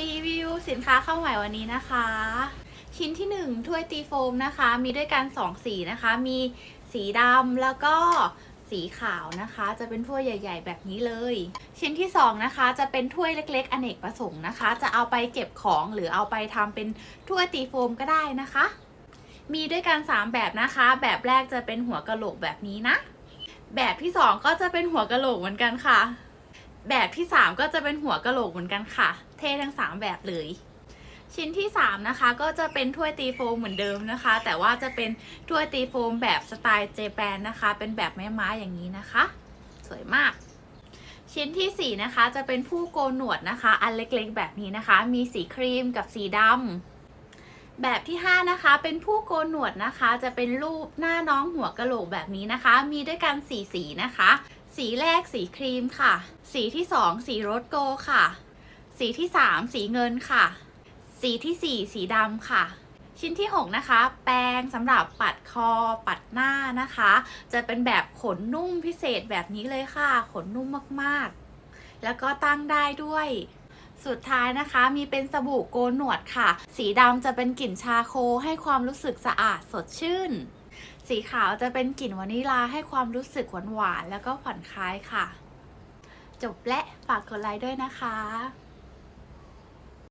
รีวิวสินค้าเข้าใหม่วันนี้นะคะ ชิ้นที่ 1 ถ้วยตีโฟมนะคะ มีด้วยกัน 2 สีนะคะ มีสีดำแล้วก็สีขาวนะคะ จะเป็นถ้วยใหญ่ ๆ แบบนี้เลย ชิ้นที่ 2 นะคะ จะเป็นถ้วยเล็ก ๆ อเนกประสงค์นะคะ จะเอาไปเก็บของหรือเอาไปทำเป็นถ้วยตีโฟมก็ได้นะคะ มีด้วยกัน 3 แบบนะคะ แบบแรกจะเป็นหัวกะโหลกแบบนี้นะ แบบที่ 2 ก็จะเป็นหัวกะโหลกเหมือนกันค่ะ แบบที่ 3 ก็จะเป็นหัวกะโหลกเหมือนกันค่ะ เท่ทั้ง 3 แบบเลย ชิ้นที่ 3 นะคะ ก็จะเป็นถ้วยตีโฟมเหมือนเดิมนะคะ แต่ว่าจะเป็นถ้วยตีโฟมแบบสไตล์เจแปนนะคะ เป็นแบบไม้ไม้อย่างนี้นะคะ สวยมาก ชิ้นที่ 4 นะคะ จะเป็นผู้โกนหนวดนะคะ อันเล็กๆ แบบนี้นะคะ มีสีครีมกับสีดำแบบที่ 5 นะคะ เป็นผู้โกนหนวดนะคะ จะเป็นรูปหน้าน้องหัวกะโหลกแบบนี้นะคะ มีด้วยกันสีสีนะคะ สีแรกสีครีมค่ะ สีที่2สีโรสโกค่ะ สีที่3สีเงินค่ะ สีที่4สีดำค่ะ ชิ้นที่ 6 นะคะ แปรงสำหรับปัดคอปัดหน้านะคะ จะเป็นแบบขนนุ่มพิเศษแบบนี้เลยค่ะ ขนนุ่มมากๆ แล้วก็ตั้งได้ด้วยสุดท้ายนะคะมีเป็นสบู่โกนหนวดค่ะ สีดำจะเป็นกลิ่นชาโคให้ความรู้สึกสะอาดสดชื่น สีขาวจะเป็นกลิ่นวานิลาให้ความรู้สึกหวานๆแล้วก็ผ่อนคลายค่ะ จบและฝากกดไลค์ด้วยนะคะ